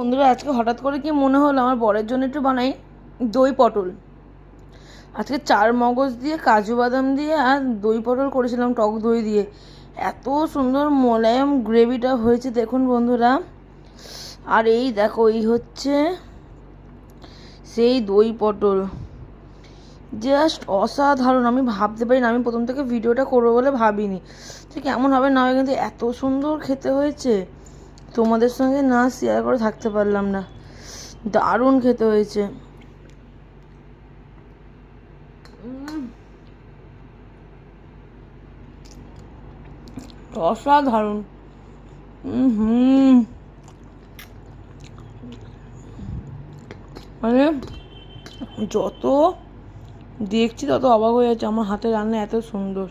বন্ধুরা, আজকে হঠাৎ করে কি মনে হলো আমার বরের জন্য একটু বানাই দই পটল? আজকে চার মগজ দিয়ে, কাজু বাদাম দিয়ে আর দই পটল করেছিলাম, টক দই দিয়ে। এত সুন্দর মোলায়েম গ্রেভিটা হয়েছে, দেখুন বন্ধুরা। আর এই দেখো, এই হচ্ছে সেই দই পটল। জাস্ট অসাধারণ, আমি ভাবতে পারি না আমি প্রথম থেকে ভিডিওটা করব বলে ভাবিনি। যে কেমন হবে না হবে, কিন্তু এত সুন্দর খেতে হয়েছে। তোমাদের সঙ্গে না শেয়ার করে থাকতে পারলাম না। দারুণ খেতে হয়েছে। অসাধারণ। হুম। মানে যত দেখছি তত অবাক হয়ে যাচ্ছে। আমার হাতের রান্না এত সুন্দর।